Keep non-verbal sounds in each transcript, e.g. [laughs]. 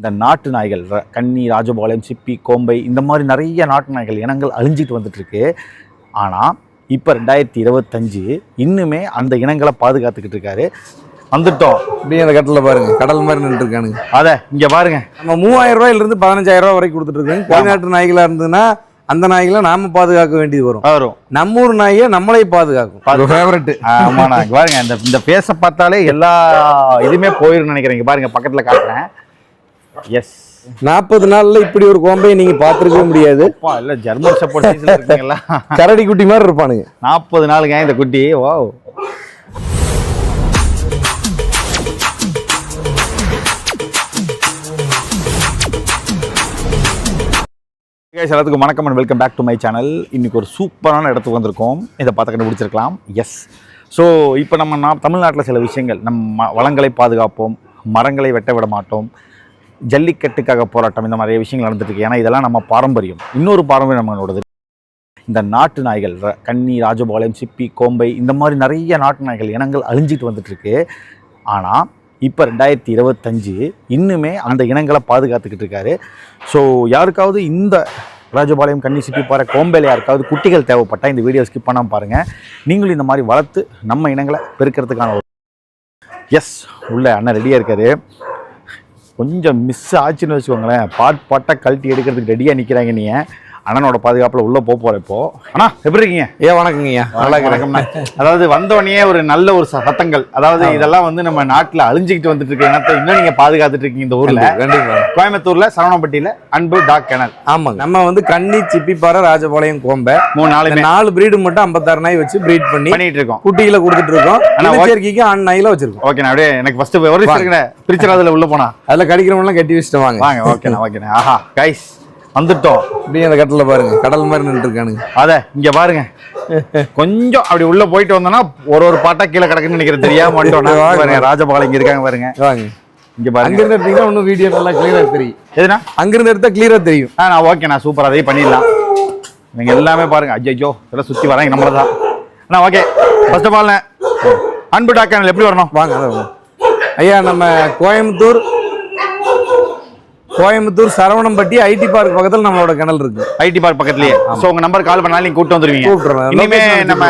இந்த நாட்டு நாய்கள் கன்னி ராஜபாளையம் சிப்பி கோம்பை இந்த மாதிரி நிறைய நாட்டு நாய்கள் இனங்கள் அழிஞ்சிட்டு வந்துட்டு இருக்கு ஆனால் இப்போ ரெண்டாயிரத்தி இருபத்தஞ்சு இன்னுமே அந்த இனங்களை பாதுகாத்துக்கிட்டு இருக்காரு. வந்துட்டோம். அப்படியே அந்த கட்டில் பாருங்க. கடல் மாதிரி நின்று இருக்கானுங்க அத இங்க பாருங்க. நம்ம மூவாயிரம் ரூபாயில இருந்து பதினஞ்சாயிரம் ரூபாய் வரைக்கும் கொடுத்துட்டு இருக்கோம் வெளிநாட்டு நாய்களா இருந்ததுன்னா அந்த நாய்களை நாம பாதுகாக்க வேண்டியது வரும். வரும். நம்ம ஊர் நாயை நம்மளே பாதுகாக்கும். ஃபேவரட் இங்க பாருங்க. இந்த இந்த பேச பார்த்தாலே எல்லா இதுவுமே போயிரும் நினைக்கிறேன். இங்க பாருங்க பக்கத்துல காட்டுறேன். எஸ் நாற்பது நாள்ல இப்படி ஒரு கோம்பையை நீங்க பார்த்துருக்கவே முடியாது. இல்ல ஜெர்மன் சப்போர்ட் கரடி குட்டி மாதிரி இருப்பானுங்க. நாற்பது நாளுங்க இந்த குட்டி. வாவ் guys, எல்லாத்துக்கும் வணக்கம் and welcome back to my channel இன்னைக்கு ஒரு சூப்பரான இடத்துக்கு வந்திருக்கோம். இதை பார்த்து கண்டுபிடிச்சிருக்கலாம். எஸ் ஸோ இப்போ நம்ம நான் தமிழ்நாட்டில் சில விஷயங்கள். நம்ம வளங்களை பாதுகாப்போம் மரங்களை வெட்ட விட மாட்டோம். ஜல்லிக்கட்டுக்காக போராட்டம் இந்த மாதிரி விஷயங்கள் நடந்துட்டு இருக்கு. ஏன்னா இதெல்லாம் நம்ம பாரம்பரியம். இன்னொரு பாரம்பரியம் நம்மளோடது. இந்த நாட்டு நாய்கள் ர- கன்னி ராஜபாளையம் சிப்பி கோம்பை இந்த மாதிரி நிறைய நாட்டு நாய்கள் இனங்கள் அழிஞ்சிட்டு வந்துட்டுருக்கு ஆனால் இப்போ ரெண்டாயிரத்தி இருபத்தஞ்சு இன்னுமே அந்த இனங்களை பாதுகாத்துக்கிட்டு இருக்காரு. ஸோ யாருக்காவது இந்த ராஜபாளையம் கன்னி சிப்பி பாறை கோம்பையில் யாருக்காவது குட்டிகள் தேவைப்பட்டால் இந்த வீடியோ ஸ்கிப் பண்ணாமல் பாருங்கள் நீங்களும் இந்த மாதிரி வளர்த்து நம்ம இனங்களை பெருக்கிறதுக்கான ஒரு எஸ் உள்ள அண்ணன் ரெடியாக இருக்காரு. கொஞ்சம் மிஸ் ஆச்சுன்னு வச்சுக்கோங்களேன். பாட் பாட்டாக கழட்டி எடுக்கிறதுக்கு ரெடியாக நிற்கிறாங்க நீங்கள் அண்ணனோட பாதுகாப்பில் உள்ளே போக போகிற இப்போ. அண்ணா எப்படி இருக்கீங்க? ஏன் வணக்கங்கய்யா நல்லா வணக்கம்ண்ணா. அதாவது வந்தோடனே ஒரு நல்ல ஒரு சத்தங்கள். அதாவது இதெல்லாம் வந்து நம்ம நாட்டில் அழிஞ்சிக்கிட்டு வந்துட்டு இருக்க. இனத்தை இன்னும் நீங்க பாதுகாத்துட்டு இருக்கீங்க இந்த ஊர்ல. கோயம்புத்தூர்ல சரவணப்பட்டியில அன்பு டாக் கிணல் ஆமாங்க. நம்ம வந்து கன்னி சிப்பிப்பாறை ராஜபாளையம் கோம்பை மூணு நாளுமே நாலு பிரீடு மட்டும் ஐம்பத்தாறு நாய் வச்சு பிரீட் பண்ணி பண்ணிட்டு இருக்கோம். குட்டிகளை கொடுத்துட்டு இருக்கோம். இனச்சேர்க்கைக்கு ஆண் நாயில வச்சிருக்கோம். ஓகே அப்படியே எனக்கு ஃபர்ஸ்ட் ஒரு இருக்கிற பிரிச்சராதுல உள்ள போனா. அதுல கடிக்கிறவங்க கட்டி வச்சுட்டு வாங்க. வாங்க ஓகேண்ணா ஓகேண்ணா. ஆஹா கைஸ் வந்துட்டோம். அப்படியே அந்த கட்டில் பாருங்க. கடல் மாதிரி நின்று இருக்கானுங்க அத இங்க பாருங்க. கொஞ்சம் அப்படி உள்ள போயிட்டு வந்தோம்னா ஒரு ஒரு பாட்டா கீழே கிடக்குன்னு நினைக்கிறேன். தெரியாம பாருங்க ராஜபாளையம் இங்க இருக்காங்க பாருங்க. வாங்க. இங்க பாருங்க. அங்கிருந்து எடுத்தீங்கன்னா இன்னும் வீடியோ நல்லா கிளியரா தெரியும். எதுனா? அங்கிருந்து எடுத்தா கிளியரா தெரியும். ஆ நான் ஓகே நான் சூப்பர் அதையும் பண்ணிடலாம். நீங்க எல்லாமே பாருங்க. ஐயோ இதெல்லாம் சுத்தி வராங்க நம்மள தான். அண்ணா okay first of all Anbu dog channel எப்படி வரணும்? வாங்க. ஐயா நம்ம கோயம்புத்தூர் கோயம்புத்தூர் சரவணம்பட்டி ஐடி பார்க் பக்கத்துல நம்மளோட கிணல் இருக்கு. ஐடி பார்க் பக்கத்துலயே. சோ உங்க நம்பர் கால் பண்ணாலும் நீங்க கூட்டு வந்துருவீங்க. கூப்பிட்டுறோம். இனிமே நம்ம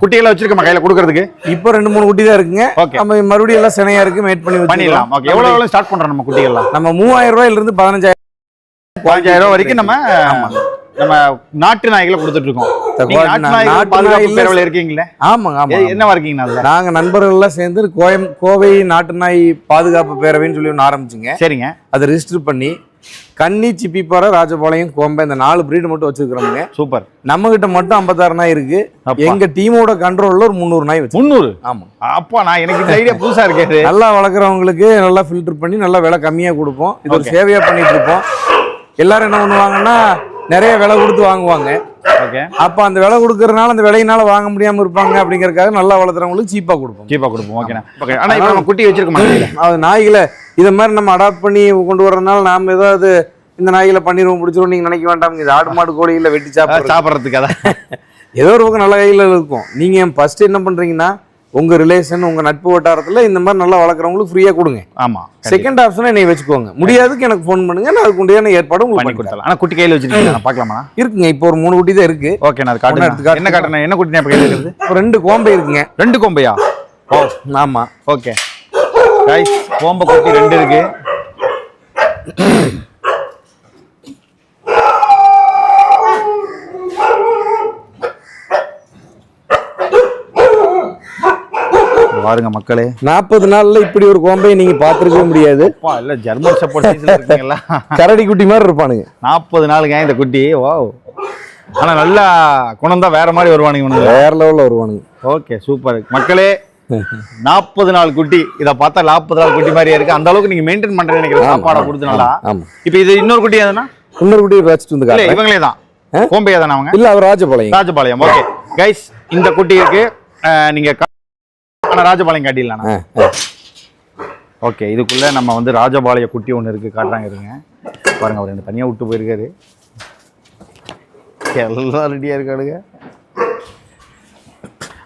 குட்டிகளை வச்சிருக்கோம் கையில கொடுக்கறதுக்கு? இப்போ ரெண்டு மூணு குட்டி தான் இருக்குங்க. நம்ம மறுபடியும் எல்லாம் சினையா இருக்கு மேட் பண்ணி பண்ணிடலாம். ஓகே எவ்வளவு எவ்வளவு ஸ்டார்ட் பண்றோம் நம்ம குட்டிகள்லாம்? நம்ம மூவாயிரம் ரூபாயில இருந்து பதினஞ்சாயிரம் பதினஞ்சாயிரம் ரூபாய் வரைக்கும் நம்ம நம்ம நாட்டு நாய்களை கொடுத்துட்டு இருக்கோம் பாதுகாப்பு பேரவையில் இருக்கீங்களே? ஆமாங்க ஆமா என்னவா இருக்கீங்க அதுல? நாங்க நண்பர்கள் எல்லாம் சேர்ந்து கோயம் கோவை நாட்டு நாய் பாதுகாப்பு பேரவைன்னு சொல்லி ஒன்று ஆரம்பிச்சுங்க. சரிங்க. அதை ரெஜிஸ்டர் பண்ணி கன்னி சிப்பிப்பாறை ராஜபாளையம் கோம்பை இந்த நாலு பிரீடு மட்டும் வச்சிருக்கிறோமுங்க. சூப்பர். நம்ம கிட்ட மட்டும் ஐம்பத்தாறு நாய் இருக்கு. எங்க டீமோட கண்ட்ரோல்ல ஒரு முந்நூறு நாய் வச்சு முந்நூறு? ஆமா. அப்பா நான் எனக்கு இந்த ஐடியா புதுசா இருக்கே நல்லா வளர்க்குறவங்களுக்கு நல்லா ஃபில்டர் பண்ணி நல்லா விலை கம்மியா கொடுப்போம். இது ஒரு. சேவையா பண்ணிட்டு இருப்போம். எல்லாரும் என்ன பண்ணுவாங்கன்னா நிறைய விலை கொடுத்து வாங்குவாங்க. ஓகே அப்ப அந்த விலை கொடுக்கறதுனால அந்த விலையினால வாங்க முடியாம இருப்பாங்க அப்படிங்கறதுக்காக நல்லா வளர்த்துறவங்களுக்கு சீப்பா கொடுப்போம். சீப்பா கொடுப்போம். ஓகேண்ணா ஓகே ஆனா இப்போ நம்ம குட்டி வச்சிருக்க மாட்டோம். அது நாய்களை இதை மாதிரி நம்ம அடாப்ட் பண்ணி கொண்டு வர்றதுனால நாம ஏதாவது இந்த நாய்களை பண்ணிடுவோம் பிடிச்சிரும் நீங்க நினைக்க வேண்டாம். இது ஆடு மாடு கோழிகளை வெட்டி சாப்பிடுறது. சாப்பிட்றதுக்கு அதான். ஏதோ ஒரு பக்கம் நல்ல கையில் இருக்கும். நீங்க ஃபர்ஸ்ட் என்ன பண்றீங்கன்னா உங்க ரிலேஷன் உங்க நட்பு வட்டாரத்துல இந்த மாதிரி நல்லா வளர்க்குறவங்களுக்கு ஃப்ரீயா கொடுங்க. ஆமா செகண்ட் ஆப்ஷனை என்னை வச்சுக்கோங்க. முடியாதுக்கு எனக்கு ஃபோன் பண்ணுங்க நான் அதுக்கு உண்டான ஏற்பாடு உங்களுக்கு பண்ணி கொடுத்தலாம் ஆனா குட்டி கையில வச்சிருக்கீங்க பார்க்கலாமா? இருக்குங்க இப்போ ஒரு மூணு குட்டி தான் இருக்கு. ஓகே நான் அது காட்டுறேன். என்ன காட்டுறேன்? என்ன குட்டி கையில இருக்குது இப்போ ரெண்டு கோம்பை இருக்குங்க. ரெண்டு கொம்பையா? ஓ ஆமா. ஓகே. கைஸ் கோம்ப குட்டி ரெண்டு இருக்கு. பாருங்க மக்களே. நாற்பது நாள்ல இப்படி ஒரு கோம்பையை நீங்க பார்த்துருக்கவே முடியாது. இல்ல ஜெர்மன் சப்போர்ட் கரடி குட்டி மாதிரி இருப்பானுங்க. நாற்பது நாளுங்க இந்த குட்டி. வாவ். ஆனா நல்லா குணம் தான் வேற மாதிரி வருவானுங்க வேற லெவல்ல வருவானுங்க. Okay super. மக்களே [laughs] நாற்பது நாள் குட்டி. இத பார்த்தா நாற்பது நாள் குட்டி மாதிரியே இருக்கு. அந்த அளவுக்கு நீங்க மெயின்டைன் பண்றேன்னு நினைக்கிறேன். சாப்பாடை கொடுத்து நல்லா இப்போ இது இன்னொரு குட்டி எதுனா? இன்னொரு குட்டி வச்சுட்டு வந்து இவங்களே தான். கோம்பையா தானே அவங்க? இல்ல அவர் ராஜபாளையம். ராஜபாளையம். ஓகே. கைஸ் இந்த குட்டி இருக்கு. நீங்க கா- ஆனா ராஜபாளையம் காட்டிடலாம். ஓகே இதுக்குள்ள நம்ம வந்து ராஜபாளைய குட்டி ஒன்று இருக்கு காட்டுறாங்க இருங்க. பாருங்க அவர் எனக்கு தனியா விட்டு போயிருக்காரு. எல்லாம் ரெடியா இருக்காளுங்க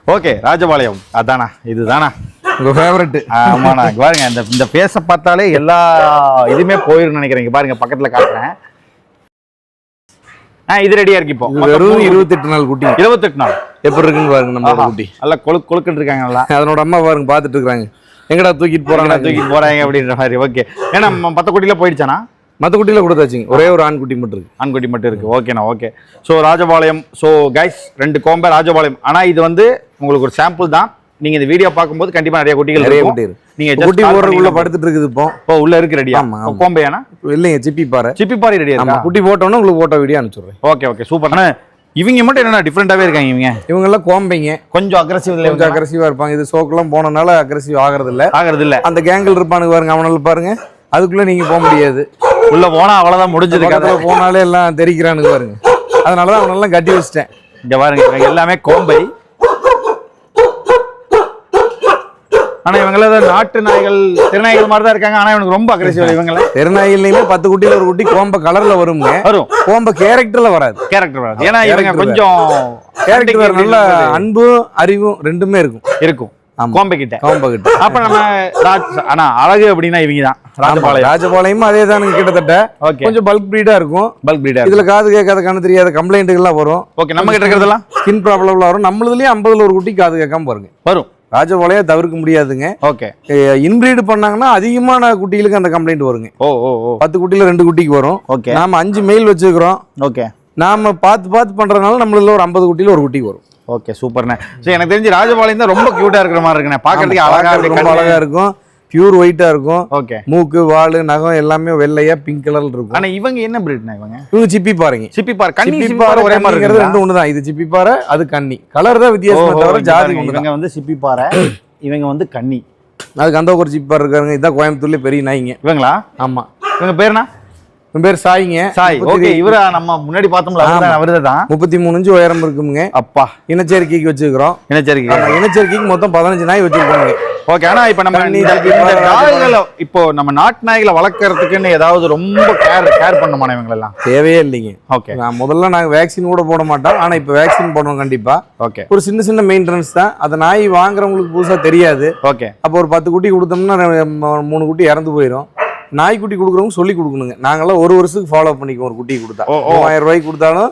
ஓகே ராஜபாளையம். அதானா இதுதானா உங்க ஃபேவரட் ஆமாண்ணா பாருங்க இந்த இந்த பேச பார்த்தாலே எல்லா இதுவுமே போயிருன்னு நினைக்கிறேன். பாருங்க பக்கத்துல காட்டுறேன். இது ரெடியா இருக்கு இப்போ. வெறும் இருபத்தெட்டு நாள் குட்டி இருபத்தெட்டு நாள். எப்படி இருக்குன்னு பாருங்க நம்ம. குட்டி நல்லா கொழு கொழுக்குன்னு இருக்காங்க நல்லா. [laughs] அதனோட அம்மா பாருங்க பாத்துட்டு இருக்காங்க. எங்கடா தூக்கிட்டு போறாங்க? போறாங்க தூக்கி போறாங்க அப்படின்ற மாதிரி ஓகே ஏன்னா பத்த குட்டியில போயிடுச்சானா மத்த குட்டியில கொடுத்தாச்சுங்க. ஒரே ஒரு ஆண் குட்டி மட்டும் இருக்கு. ஆண்குட்டி மட்டும் இருக்கு. ஓகேண்ணா okay so Rajapalayam so guys ரெண்டு கோம்பை ராஜபாளையம். ஆனா இது வந்து உங்களுக்கு ஒரு சாம்பிள் தான். நீங்க இந்த வீடியோ பார்க்கும்போது கண்டிப்பா நிறைய குட்டிகள் நிறைய குட்டி நீங்க இப்ப குட்டி போடுறதுக்குள்ள பண்ணீங்கன்னா படுத்துட்டு இருக்குது இப்போ. ஓ உள்ள இருக்கு ரெடியா. கோம்பையானா? இல்லைங்க சிப்பி பாறை. சிப்பி பாரி ரெடியா இருக்கா? குட்டி போட்டோன்னா உங்களுக்கு போட்டோ வீடியோ அனுப்பிச்சுடுறேன். ஓகே ஓகே சூப்பர் அண்ணா இவங்க மட்டும் என்னன்னா டிஃப்ரெண்டாவே இருக்காங்க இவங்க? இவங்க எல்லாம் கோம்பைங்க. கொஞ்சம் அக்ரஸிவ் கொஞ்சம் அக்ரஸிவா இருப்பாங்க. இது சோக்கெல்லாம் போனனால அக்ரஸிவ் ஆகிறது இல்ல ஆகிறது இல்ல அந்த கேங்கிள் இருப்பானுங்க பாருங்க அவனால பாருங்க. அதுக்குள்ள நீங்க போக முடியாது. உள்ள போனா அவ்வளவுதான் முடிஞ்சது கதை. போனாலே எல்லாம் தெரிக்கிறானுங்க பாருங்க. அதனாலதான் அவனெல்லாம் கட்டி வச்சிட்டேன். இங்க பாருங்க எல்லாமே கோம்பை. ஆனா இவங்கள நாட்டு நாய்கள் திருநாய்கள் மாதிரி தான் இருக்காங்க. ஆனா இவனுக்கு ரொம்ப அக்ரெசிவ் இவங்கள. தெருநாயிலையுமே பத்து குட்டியில ஒரு குட்டி கோம்ப கலர்ல வருங்க. வரும். கோம்ப கேரக்டர்ல வராது. கேரக்டர் வராது. ஏன்னா இவங்க கொஞ்சம் கேரக்டர் நல்ல அன்பும் அறிவும் ரெண்டுமே இருக்கும். இருக்கும். கோம்பை கிட்ட. கோம்ப கிட்ட அப்ப நம்ம ராஜ் ஆனா அழகு அப்படின்னா இவங்க தான். ராஜபாளையம். ராஜபாளையமும் அதே தானுங்க கிட்டத்தட்ட. ஓகே கொஞ்சம் பல்க் பிரீடா இருக்கும். பல்க் பிரீடர் இதுல காது கேட்காத கண்ணு தெரியாத கம்ப்ளைண்ட்டுகள்லாம் வரும். ஓகே நம்ம கிட்ட இருக்கிறதெல்லாம்? ஸ்கின் ப்ராப்ளம்லாம் வரும். நம்மளதுலயே ஐம்பதுல ஒரு குட்டி காது கேட்காம பாருங்க. வரும். ராஜபாளையம் தவிர்க்க முடியாதுங்க. ஓகே. இன்பிரீடு பண்ணாங்கன்னா அதிகமான குட்டிகளுக்கு அந்த கம்ப்ளைண்ட் வருங்க. ஓ ஓ ஓ. பத்து குட்டியில ரெண்டு குட்டிக்கு வரும். ஓகே. நாம அஞ்சு மெயில் வச்சிருக்கிறோம் ஓகே. நாம பார்த்து பார்த்து பண்றதுனால நம்மள ஒரு ஐம்பது குட்டியில ஒரு குட்டி வரும். ஓகே சூப்பர்ண்ணே. சரி எனக்கு தெரிஞ்சு ராஜபாளையம் தான் ரொம்ப கியூட்டா இருக்கிற மாதிரி இருக்குண்ணே. பார்க்கறதுக்கு ரொம்ப அழகா இருக்கும். பியூர் ஒயிட்டா இருக்கும். ஓகே மூக்கு வாலு நகம் எல்லாமே வெள்ளையா பிங்க் கலர்ல இருக்கும். ஆனா இவங்க என்ன பிரீட்னா இவங்க? இவங்க சிப்பி பாருங்க சிப்பி பார் கண்ணி சிப்பி பாறை ஒரே மாதிரி கண்ணிங்கிறது இருக்கு ரெண்டும் ஒண்ணுதான். இது சிப்பி பாறை அது கண்ணி. கலர் தான் வித்தியாசமே தவிர ஜாதி இவங்க வந்து சிப்பி பாறை இவங்க வந்து கண்ணி. அதுக்கு அந்த ஒரு சிப்பி பாறை இருக்காருங்க. இதான் கோயம்புத்தூர்ல பெரிய நாய்ங்க. இவங்களா? ஆமா. இவங்க பேருனா இவன் பேர் சாய்ங்க. சாய். ஓகே இவரா நம்ம முன்னாடி பார்த்தோம்ல அவர்தான் அவர்தான். தான் முப்பத்தி மூணு இன்ச்சு உயரம் இருக்குமுங்க. அப்பா. இனச்சேர்க்கைக்கு வச்சிருக்கிறோம். ஆமா, இனச்சேர்க்கைக்கு மொத்தம் பதினஞ்சு நாய் வச்சிருக்கோங்க ஓகே ஆனா இப்ப நம்ம இந்த- இப்போ நம்ம நாட்டு நாய்களை வளர்க்கறதுக்குன்னு ஏதாவது ரொம்ப கேர் கேர் பண்ணுமானே இவங்களெல்லாம் தேவையே இல்லைங்க. ஓகே நான் முதல்ல நாங்க வேக்சின் கூட போட மாட்டோம் ஆனா இப்ப வேக்சின் போடுவோம் கண்டிப்பா. ஓகே ஒரு சின்ன சின்ன மெயின்டெனன்ஸ் தான். அந்த நாய் வாங்குறவங்களுக்கு புதுசா தெரியாது. ஓகே அப்போ ஒரு பத்து குட்டி கொடுத்தோம்னா மூணு குட்டி இறந்து போயிடும் நாய்க்குட்டி கொடுக்குறவங்க சொல்லி கொடுக்கணுங்க. நாங்கெல்லாம் ஒரு வருஷத்துக்கு ஃபாலோ பண்ணிக்குவோம் ஒரு குட்டி கொடுத்தா. மூவாயிரம் ரூபாய்க்கு கொடுத்தாலும்.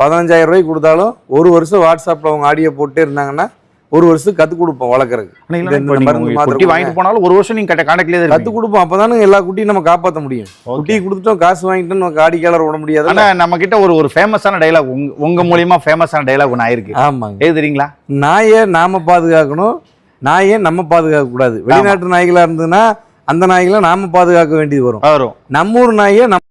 பதினஞ்சாயிரம் ரூபாய்க்கு கொடுத்தாலும் ஒரு வருஷம் வாட்ஸ்அப்ல அவங்க ஆடியோ போட்டே இருந்தாங்கன்னா ஒரு வருஷத்துக்கு கத்து கொடுப்போம் வளர்க்குறதுக்கு. குட்டி. வாங்கிட்டு போனாலும் ஒரு வருஷம் நீங்க தான் கத்து இருப்பீங்க. கொடுப்போம். அப்பதானே எல்லா குட்டியும் நம்ம காப்பாற்ற முடியும். குட்டி கொடுத்துட்டோம் காசு வாங்கிட்டோம் நம்ம காடிக்காலர் விட முடியாது. ஆனா நம்ம கிட்ட ஒரு ஒரு ஃபேமஸான டைலாக் உங்க உங்க மூலியமா ஃபேமஸான டைலாக் ஒன்று ஆயிருக்கு. ஆமாங்க. எது தெரியுங்களா? நாயை நாம பாதுகாக்கணும்? நாயை நம்ம பாதுகாக்க கூடாது? வெளிநாட்டு நாய்களா இருந்ததுன்னா அந்த நாய்களை நாம பாதுகாக்க வேண்டியது வரும். வரும். நம்ம ஊர் நாயை நம்ம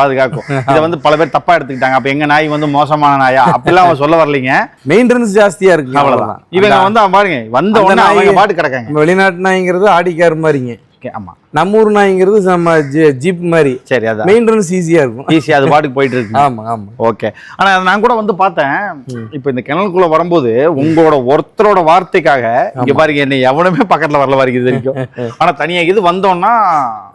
பாதுகாக்கும். இதை வந்து பல பேர் தப்பா எடுத்துக்கிட்டாங்க. அப்ப எங்க நாய் வந்து மோசமான நாயா? அப்படிலாம் அவங்க சொல்ல வரலீங்க. மெயின்டெனன்ஸ் ஜாஸ்தியா இருக்கு அவ்வளவுதான். இவங்க வந்து அவன் பாருங்க வந்த உடனே அவங்க பாட்டு கிடக்காங்க. வெளிநாட்டு நாய்ங்கிறது ஆடிக்கார் மாதிரிங்க. ஆமா. நம்ம ஊர் நாய்ங்கிறது நம்ம ஜீப் மாதிரி. சரி அதான். மெயின்டெனன்ஸ் ஈஸியா இருக்கும். ஈஸியா அது பாட்டுக்கு போயிட்டு இருக்கு. ஆமா ஆமா. ஓகே. ஆனா அது நான் கூட வந்து பார்த்தேன். இப்போ இந்த கிணலுக்குள்ள வரும்போது உங்களோட ஒருத்தரோட வார்த்தைக்காக இங்க பாருங்க என்ன எவனுமே பக்கத்துல வரல வரைக்கும் இது வரைக்கும். [laughs] ஆனா தனியா இது வந்தோம்னா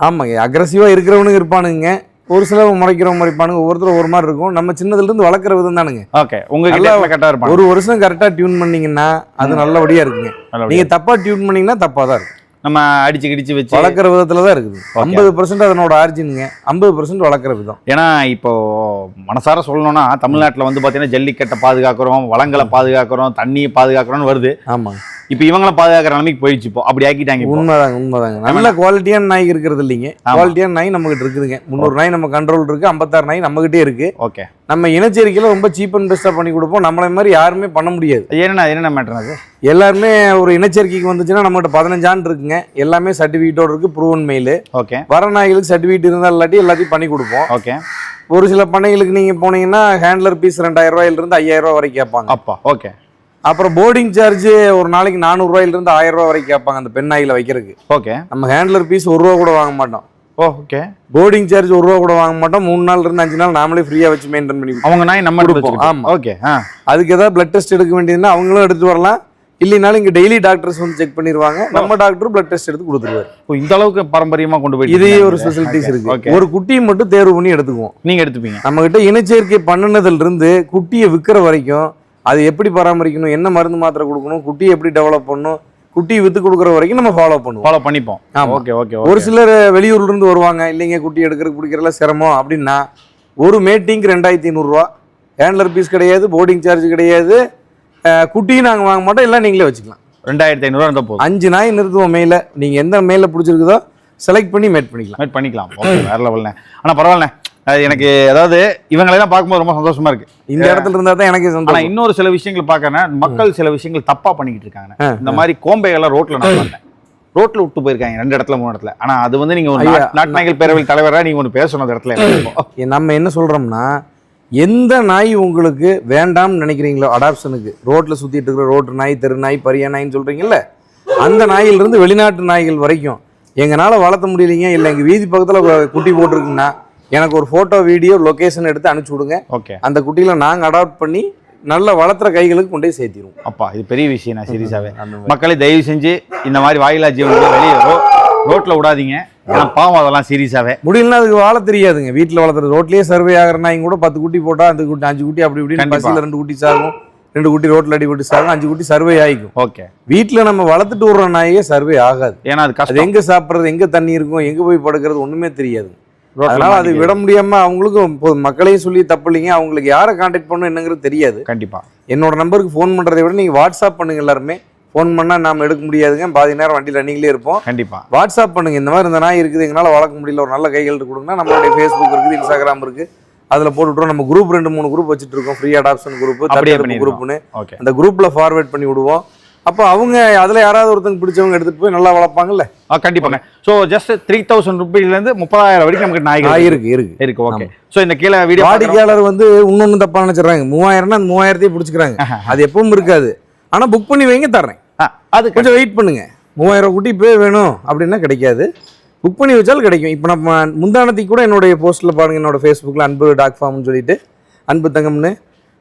ஆமாங்க அக்ரஸிவா இருக்கிறவனுங்க இருப்பானுங்க. ஒரு சிலர் முறைக்கிறவங்க முறைப்பானுங்க ஒவ்வொருத்தரும் ஒரு மாதிரி இருக்கும். நம்ம சின்னதுல இருந்து வளர்க்குற விதம் தானுங்க. ஓகே கிட்ட கரெக்டா இருப்பாங்க ஒரு வருஷம் கரெக்டா டியூன் பண்ணீங்கன்னா அது நல்லபடியா இருக்குங்க. நீங்க தப்பா டியூன் பண்ணீங்கன்னா தப்பா தான் இருக்கும். நம்ம அடிச்சு கிடிச்சு வச்சு வளர்க்குற விதத்துல தான் இருக்குது ஐம்பது பர்சன்ட் அதனோட ஆர்ஜினுங்க ஐம்பது பர்சன்ட் வளர்க்குற விதம். ஏன்னா இப்போ மனசார சொல்லணும்னா தமிழ்நாட்டுல வந்து பாத்தீங்கன்னா ஜல்லிக்கட்டை பாதுகாக்கிறோம் வளங்களை பாதுகாக்கிறோம் தண்ணியை பாதுகாக்கிறோம்னு வருது. ஆமாங்க இப்போ இவங்கள பாதுகாக்கிற நிலைமைக்கு போயிடுச்சு இப்போ. அப்படி ஆக்கிட்டாங்க உண்மைதாங்க. உண்மைதாங்க நல்ல குவாலிட்டியான நாய் இருக்கிறது இல்லைங்க. குவாலிட்டியான நாய் நம்ம கிட்ட இருக்குதுங்க. முந்நூறு நாய் நம்ம கண்ட்ரோல் இருக்கு ஐம்பத்தாறு நாய் நம்ம கிட்டே இருக்கு. ஓகே நம்ம இனச்சேரிக்கையில ரொம்ப சீப் அண்ட் பெஸ்ட்டாக பண்ணி கொடுப்போம். நம்மளை மாதிரி யாருமே பண்ண முடியாது. என்னென்ன என்னென்ன மேட்டர் அது? எல்லாருமே ஒரு இனச்சேர்க்கைக்கு வந்துச்சுன்னா நம்மகிட்ட பதினஞ்சு ஆண்டு இருக்குங்க. எல்லாமே சர்டிஃபிகேட்டோட இருக்கு ப்ரூவன் மெயில் ஓகே வர நாய்களுக்கு சர்டிஃபிகேட் இருந்தால் இல்லாட்டி எல்லாத்தையும் பண்ணி கொடுப்போம். ஓகே ஒரு சில பண்ணைகளுக்கு நீங்க போனீங்கன்னா ஹேண்ட்லர் பீஸ் ரெண்டாயிரம் ரூபாயில இருந்து ஐயாயிரம் வரைக்கும் கேட்பாங்க. அப்பா ஓகே அப்புறம் போர்டிங் சார்ஜ் ஒரு நாளைக்கு நானூறு ரூபாயில இருந்து ஆயிரம் ரூபாய் வரைக்கும் கேட்பாங்க அந்த பெண் நாயில வைக்கிறதுக்கு. ஓகே நம்ம ஹேண்ட்லர் பீஸ் ஒரு ரூபா கூட வாங்க மாட்டோம். ஓகே போர்டிங் சார்ஜ் ஒரு ரூபா கூட வாங்க மாட்டோம். மூணு நாள் இருந்து அஞ்சு நாள் நாமளே ஃப்ரீயா வச்சு மெயின்டைன் பண்ணி. அவங்க நாய் நம்ம கொடுப்போம். கொடுப்போம் ஆமா. ஓகே ஆ. அதுக்கு ஏதாவது பிளட் டெஸ்ட் எடுக்க வேண்டியதுன்னா அவங்களும் எடுத்துட்டு வரலாம். இல்லைனாலும் இங்க டெய்லி டாக்டர்ஸ் வந்து செக் பண்ணிடுவாங்க. நம்ம டாக்டர் பிளட் டெஸ்ட் எடுத்து கொடுத்துருவாரு. ஓ, இந்த அளவுக்கு பாரம்பரியமா கொண்டு போய் இதே ஒரு ஃபெசிலிட்டிஸ் இருக்கு. ஒரு குட்டியை மட்டும் தேர்வு பண்ணி எடுத்துக்குவோம். நீங்க எடுத்துப்பீங்க. நம்ம கிட்ட இனச்சேர்க்கை பண்ணுனதுல இருந்து குட்டியை விற்கிற வரைக்கும் அது எப்படி பராமரிக்கணும் என்ன மருந்து மாத்திரை கொடுக்கணும் குட்டியை எப்படி டெவலப் பண்ணணும் குட்டி வித்து கொடுக்குற வரைக்கும் நம்ம ஃபாலோ பண்ணுவோம். ஃபாலோ பண்ணிப்போம். ஓகே ஓகே ஒரு சிலர் வெளியூர்ல இருந்து வருவாங்க இல்லைங்க குட்டி எடுக்கிறதுக்கு பிடிக்கிறதுல சிரமம் அப்படின்னா ஒரு மேட்டிங்க்கு ரெண்டாயிரத்தி ஐநூறுரூவா ஹேண்ட்லர் பீஸ் கிடையாது போர்டிங் சார்ஜ் கிடையாது. குட்டியும் நாங்கள் வாங்க மாட்டோம் எல்லாம் நீங்களே வச்சுக்கலாம். ரெண்டாயிரத்தி ஐநூறுவா இருந்தால் போதும். அஞ்சு நாய் நிறுத்துவோம் மெயில நீங்கள் எந்த மெயில பிடிச்சிருக்குதோ செலக்ட் பண்ணி மேட் பண்ணிக்கலாம். மேட் பண்ணிக்கலாம். ஓகே வேற லெவல்ண்ணே ஆனால் பரவாயில்லண்ணே அது எனக்கு அதாவது இவங்களெல்லாம் பார்க்கும்போது ரொம்ப சந்தோஷமா இருக்கு. இந்த இடத்துல இருந்தால் தான் எனக்கு ஆனா சந்தோஷம். இன்னொரு சில விஷயங்கள் பார்க்கறேன் மக்கள் சில விஷயங்கள் தப்பா பண்ணிக்கிட்டு இருக்காங்க. இந்த மாதிரி கோம்பைகள்லாம் ரோட்ல நான் பார்த்தேன். ரோட்ல விட்டு போயிருக்காங்க ரெண்டு இடத்துல மூணு இடத்துல. ஆனா அது வந்து நீங்க நாட்டு நாய்கள் பேரவையில் தலைவரா நீங்க ஒன்று பேசணும் அந்த இடத்துல. நம்ம என்ன சொல்கிறோம்னா எந்த நாய் உங்களுக்கு வேண்டாம்னு நினைக்கிறீங்களோ அடாப்ஷனுக்கு ரோட்டில் சுற்றிட்டு இருக்கிற ரோட்டு நாய் தெரு நாய் பரிய நாய்ன்னு சொல்கிறீங்கல்ல அந்த நாயிலிருந்து வெளிநாட்டு நாய்கள் வரைக்கும் எங்களால் வளர்த்த முடியலைங்க இல்லை எங்கள் வீதி பக்கத்தில் குட்டி போட்டிருக்குன்னா எனக்கு ஒரு ஃபோட்டோ வீடியோ லொகேஷன் எடுத்து அனுப்பிச்சி விடுங்க. ஓகே அந்த குட்டிகளை நாங்கள் அடாப்ட் பண்ணி நல்ல வளர்த்துற கைகளுக்கு கொண்டு போய் சேர்த்திடுவோம் அப்பா இது பெரிய விஷயம் நான் மாதிரி. மக்களை தயவு செஞ்சு இந்த மாதிரி வாயிலா ஜீவன்களை வெளியே ரோ ரோட்ல விடாதீங்க. ஏன்னா பாவம் அதெல்லாம் சீரியஸாவே. முடியலன்னா அதுக்கு வாழ தெரியாதுங்க. வீட்டில் வளர்த்துறது ரோட்லயே சர்வே ஆகிற நாய்ங்க கூட பத்து குட்டி போட்டால் அந்த குட்டி அஞ்சு குட்டி அப்படி இப்படின்னு. பசியில் ரெண்டு குட்டி சாகும். ரெண்டு குட்டி ரோட்டில் அடிபட்டு சாகும் அஞ்சு குட்டி சர்வே ஆகிக்கும். ஓகே வீட்டில் நம்ம வளர்த்துட்டு விடுற நாயே சர்வே ஆகாது. ஏன்னா அது எங்கே சாப்பிட்றது எங்கே தண்ணி இருக்கும் எங்கே போய் படுக்கிறது ஒன்றுமே தெரியாது. அதனால அது. விட முடியாம அவங்களுக்கும் இப்போ மக்களையும் சொல்லி தப்பு இல்லைங்க அவங்களுக்கு யாரை காண்டாக்ட் பண்ணணும் என்னங்கிறது தெரியாது. கண்டிப்பா. என்னோட நம்பருக்கு ஃபோன் பண்ணுறதை விட நீங்கள் வாட்ஸ்அப் பண்ணுங்க எல்லாருமே. ஃபோன் பண்ணால் நாம எடுக்க முடியாதுங்க. பாதி நேரம் வண்டியில் ரன்னிங்லேயே இருப்போம். கண்டிப்பா. வாட்ஸ்அப் பண்ணுங்க. இந்த மாதிரி இந்த நாய் இருக்குது எங்களால் வளர்க்க முடியல ஒரு நல்ல கைகள் கொடுங்கன்னா நம்மளுடைய ஃபேஸ்புக் இருக்குது இன்ஸ்டாகிராம் இருக்கு. அதில் போட்டுவிட்றோம் நம்ம குரூப் ரெண்டு மூணு குரூப் வச்சுட்டு இருக்கோம். ஃப்ரீ அடாப்ஷன் குரூப் பண்ணிடுறோம். குரூப்னு அந்த குரூப்ல ஃபார்வேர்ட் பண்ணி விடுவோம். அப்போ அவங்க அதில் யாராவது ஒருத்தங்க பிடிச்சவங்க எடுத்துட்டு போய் நல்லா வளர்ப்பாங்கல்ல? ஆ கண்டிப்பாங்க. ஸோ ஜஸ்ட் த்ரீ தௌசண்ட் ருபீஸ்லேருந்து முப்பதாயிரம் வரைக்கும் நமக்கு நாய்கள் இருக்கு. இருக்கு இருக்கு. ஓகே ஸோ இந்த கீழே வீடியோ வாடிக்கையாளர் வந்து இன்னொன்னு தப்பா நினைச்சிடுறாங்க. மூவாயிரம்னா அந்த மூவாயிரத்தையும் பிடிச்சிக்கிறாங்க. [laughs] அது எப்பவும் இருக்காது. ஆனா புக் பண்ணி வைங்க தர்றேன். அது கொஞ்சம் வெயிட் பண்ணுங்க. மூவாயிரம் குட்டி இப்போ வேணும் அப்படின்னா கிடைக்காது. புக் பண்ணி வச்சாலும் கிடைக்கும். இப்போ நம்ம முந்தானத்துக்கு கூட என்னுடைய போஸ்ட்டில் பாருங்க என்னோட ஃபேஸ்புக்கில் அன்பு டாக் ஃபார்ம்னு சொல்லிட்டு அன்பு தங்கம்னு.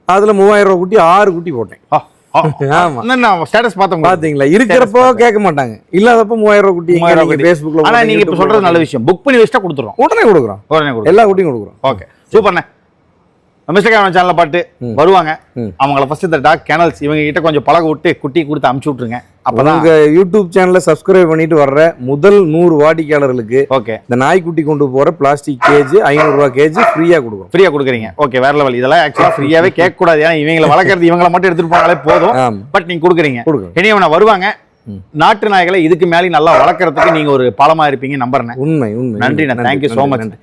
அதில் மூவாயிரம் ரூபா குட்டி ஆறு குட்டி போட்டேன். ஆ, நான் [laughs] ஸ்டேட்டஸ் பார்த்தேன் பாத்தீங்களா இருக்கிறப்போ கேட்க மாட்டாங்க இல்லாதப்போ மூவாயிரம் ரூபா குட்டி மூவாயிரம் குட்டி. ஃபேஸ்புக்கில் ஆனா நீங்க இப்ப சொல்றது நல்ல விஷயம். புக் பண்ணி வச்சுட்டா கொடுத்துறோம் உடனே கொடுக்குறோம். உடனே கொடுக்கும் எல்லா குட்டியும் கொடுக்குறோம். ஓகே சூப்பர்ண்ணே மிஸ்டர் கேமரா சேனலை பாட்டு வருவாங்க. அவங்கள ஃபர்ஸ்ட் இந்த டாக் கேனல்ஸ் இவங்க கிட்ட கொஞ்சம் பழக விட்டு குட்டி கொடுத்து அமுச்சு விட்டுருங்க. அப்பதான் உங்க யூடியூப் சேனலை சப்ஸ்கிரைப் பண்ணிட்டு வர்ற முதல் நூறு வாடிக்கையாளர்களுக்கு ஓகே இந்த நாய்க்குட்டி கொண்டு போற பிளாஸ்டிக் கேஜ் ஐநூறுரூவா கேஜ் ஃப்ரீயா கொடுக்குறோம் ஃப்ரீயா கொடுக்குறீங்க. ஓகே வேற லெவல் இதெல்லாம் ஆக்சுவலா ஃப்ரீயாவே கேட்க கூடாது. ஏன்னா இவங்களை வளர்க்கறது இவங்கள மட்டும் எடுத்துட்டு போனாலே போதும். பட் நீங்க கொடுக்குறீங்க. கொடுக்குறோம். இனியவன வருவாங்க. நாட்டு நாய்களை இதுக்கு மேலே நல்லா வளர்க்கறதுக்கு நீங்க ஒரு பாலமா இருப்பீங்க நம்புறேன். உண்மை உண்மை. நன்றிண்ணா. Thank you so much. நன்றி.